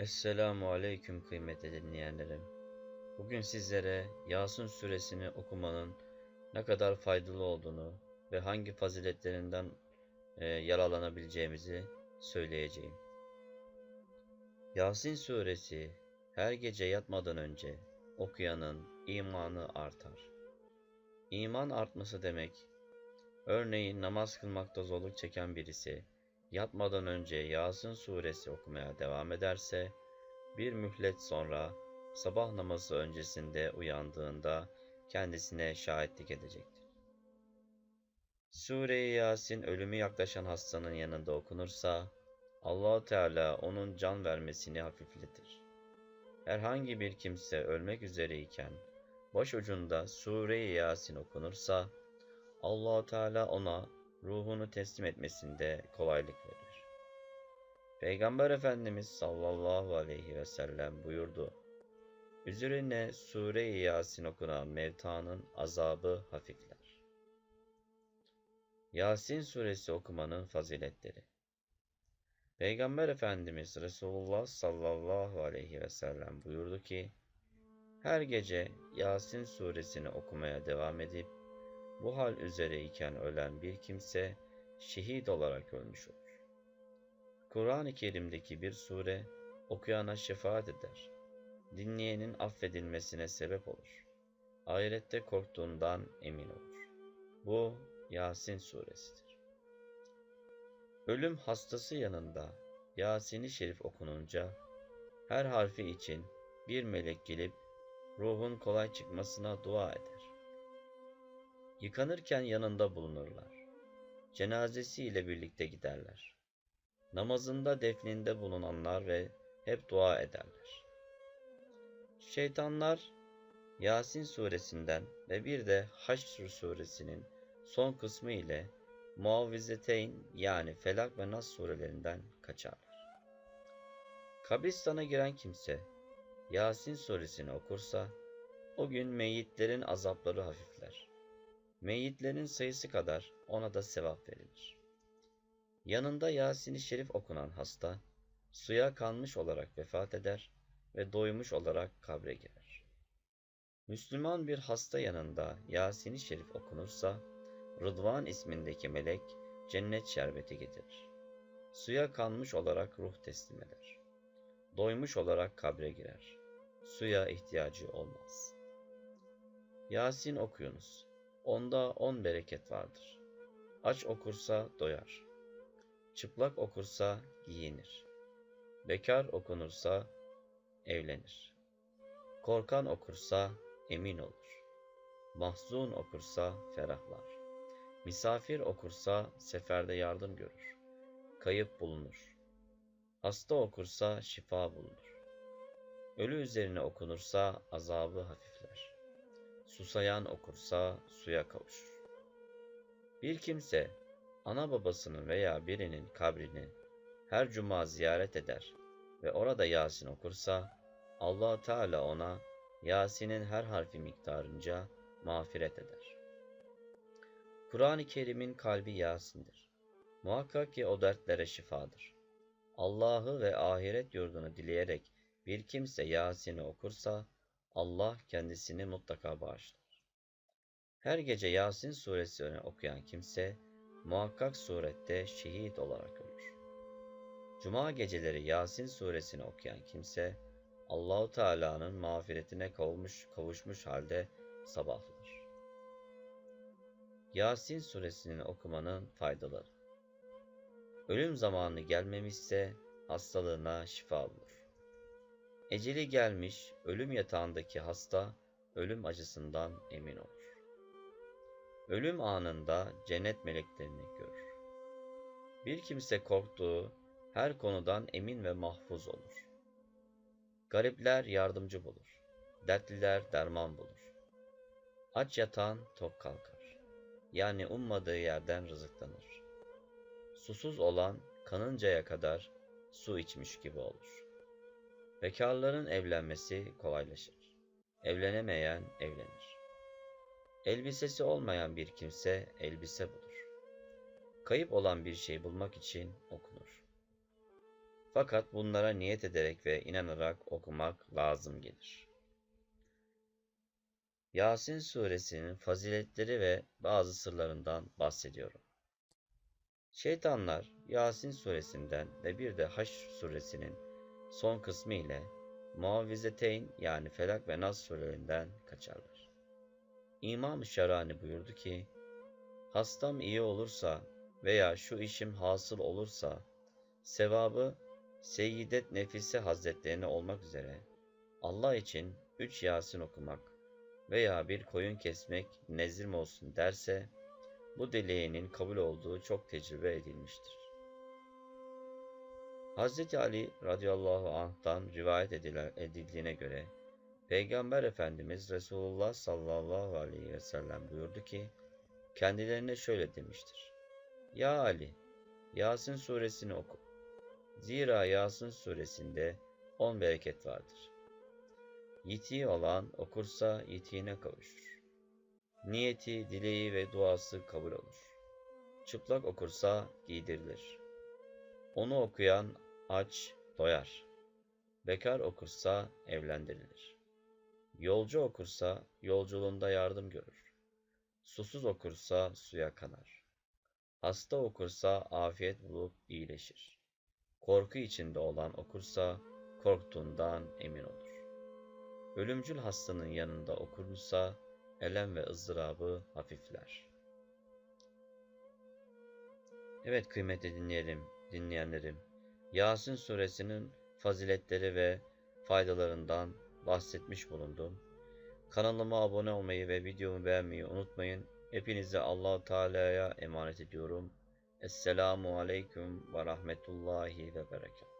Esselamu Aleyküm kıymetli dinleyenlerim. Bugün sizlere Yasin suresini okumanın ne kadar faydalı olduğunu ve hangi faziletlerinden e, yararlanabileceğimizi söyleyeceğim. Yasin suresi her gece yatmadan önce okuyanın imanı artar. İman artması demek, örneğin namaz kılmakta zorluk çeken birisi, yatmadan önce Yasin suresi okumaya devam ederse, bir mühlet sonra sabah namazı öncesinde uyandığında kendisine şahitlik edecektir. Sure-i Yasin ölümü yaklaşan hastanın yanında okunursa, allah Teala onun can vermesini hafifletir. Herhangi bir kimse ölmek üzereyken, başucunda Sure-i Yasin okunursa, allah Teala ona ruhunu teslim etmesinde kolaylık verir. Peygamber Efendimiz sallallahu aleyhi ve sellem buyurdu. Üzerine Sure-i Yasin okunan mevtanın azabı hafifler. Yasin suresi okumanın faziletleri Peygamber Efendimiz Resulullah sallallahu aleyhi ve sellem buyurdu ki, her gece Yasin suresini okumaya devam edip, bu hal üzere iken ölen bir kimse şehit olarak ölmüş olur. Kur'an-ı Kerim'deki bir sure okuyana şefaat eder. Dinleyenin affedilmesine sebep olur. Ahirette korktuğundan emin olur. Bu Yasin suresidir. Ölüm hastası yanında Yasin-i Şerif okununca her harfi için bir melek gelip ruhun kolay çıkmasına dua eder. Yıkanırken yanında bulunurlar. Cenazesiyle birlikte giderler. Namazında defninde bulunanlar ve hep dua ederler. Şeytanlar Yasin suresinden ve bir de Haşr suresinin son kısmı ile Muavvizeteyn yani Felak ve Nas surelerinden kaçarlar. Kabristana giren kimse Yasin suresini okursa o gün meyyitlerin azapları hafifler. Meyyitlerin sayısı kadar ona da sevap verilir. Yanında Yasin-i Şerif okunan hasta, suya kanmış olarak vefat eder ve doymuş olarak kabre girer. Müslüman bir hasta yanında Yasin-i Şerif okunursa, Rıdvan ismindeki melek cennet şerbeti getirir. Suya kanmış olarak ruh teslim eder. Doymuş olarak kabre girer. Suya ihtiyacı olmaz. Yasin okuyunuz. Onda on bereket vardır. Aç okursa doyar. Çıplak okursa giyinir. Bekar okunursa evlenir. Korkan okursa emin olur. Mahzun okursa ferahlar. Misafir okursa seferde yardım görür. Kayıp bulunur. Hasta okursa şifa bulunur. Ölü üzerine okunursa azabı hafifler. Susayan okursa suya kavuşur. Bir kimse ana babasının veya birinin kabrini her cuma ziyaret eder ve orada Yasin okursa allah Teala ona Yasin'in her harfi miktarınca mağfiret eder. Kur'an-ı Kerim'in kalbi Yasin'dir. Muhakkak ki o dertlere şifadır. Allah'ı ve ahiret yurdunu dileyerek bir kimse Yasin'i okursa Allah kendisini mutlaka bağışlar. Her gece Yasin suresini okuyan kimse muhakkak surette şehit olarak ölür. Cuma geceleri Yasin suresini okuyan kimse Allahu Teala'nın mağfiretine kavuşmuş, kavuşmuş halde sabahlar. Yasin suresinin okumanın faydaları. Ölüm zamanı gelmemişse hastalığına şifa bulur. Eceli gelmiş, ölüm yatağındaki hasta ölüm acısından emin olur. Ölüm anında cennet meleklerini görür. Bir kimse korktuğu her konudan emin ve mahfuz olur. Garipler yardımcı bulur. Dertliler derman bulur. Aç yatan tok kalkar. Yani ummadığı yerden rızıklanır. Susuz olan kanıncaya kadar su içmiş gibi olur. Bekarların evlenmesi kolaylaşır. Evlenemeyen evlenir. Elbisesi olmayan bir kimse elbise bulur. Kayıp olan bir şey bulmak için okunur. Fakat bunlara niyet ederek ve inanarak okumak lazım gelir. Yasin suresinin faziletleri ve bazı sırlarından bahsediyorum. Şeytanlar Yasin suresinden ve bir de Haşr suresinin son kısmı ile Muavvizeteyn yani Felak ve Nas surelerinden kaçarlar. İmam-ı Şarani buyurdu ki, Hastam iyi olursa veya şu işim hasıl olursa, sevabı Seyyidet Nefise Hazretlerine olmak üzere Allah için üç Yasin okumak veya bir koyun kesmek nezrim olsun derse, bu dileğinin kabul olduğu çok tecrübe edilmiştir. Hz. Ali radıyallahu anh'tan rivayet edildiğine göre, Peygamber Efendimiz Resulullah sallallahu aleyhi ve sellem buyurdu ki, kendilerine şöyle demiştir. Ya Ali, Yasin suresini oku. Zira Yasin suresinde on bereket vardır. Yitiği olan okursa yitiğine kavuşur. Niyeti, dileği ve duası kabul olur. Çıplak okursa giydirilir. Onu okuyan aç, doyar. Bekar okursa evlendirilir. Yolcu okursa yolculuğunda yardım görür. Susuz okursa suya kanar. Hasta okursa afiyet bulup iyileşir. Korku içinde olan okursa korktuğundan emin olur. Ölümcül hastanın yanında okunursa elem ve ızdırabı hafifler. Evet kıymetli dinleyelim, dinleyenlerim. Yasin suresinin faziletleri ve faydalarından bahsetmiş bulundum. Kanalıma abone olmayı ve videomu beğenmeyi unutmayın. Hepinizi allah Teala'ya emanet ediyorum. Esselamu Aleyküm ve Rahmetullahi ve Berekat.